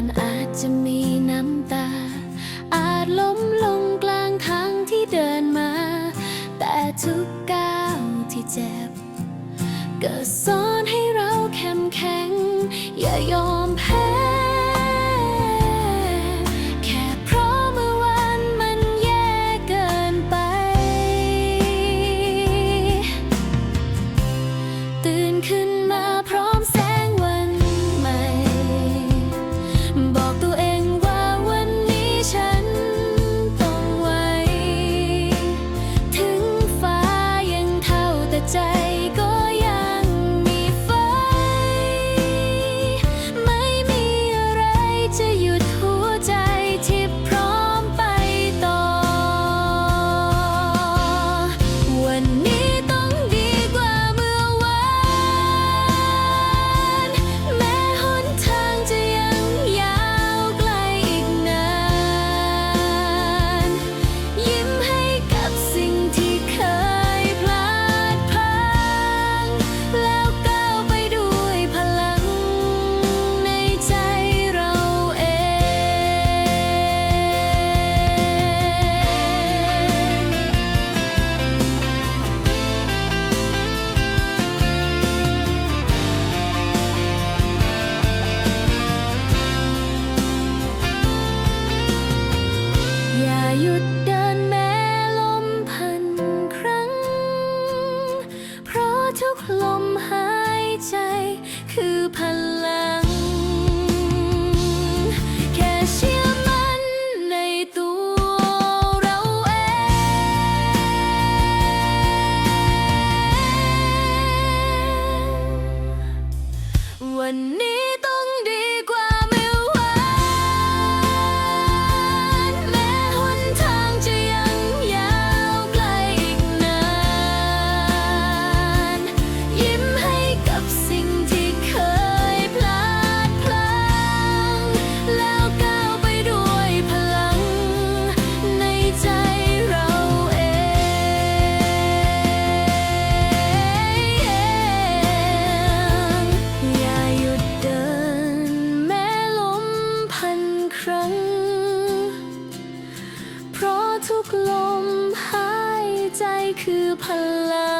านอาจจะมีน้ำตา อาจล้มลงกลางทางที่เดินมา แต่ทุกก้าวที่เจ็บ ก็สอนให้เราเข้มแข็ง อย่ายอม ใจ ลมหายใจ คือพลัง แค่เชื่อมันในตัวเราเอง วันนี้ คือพลัง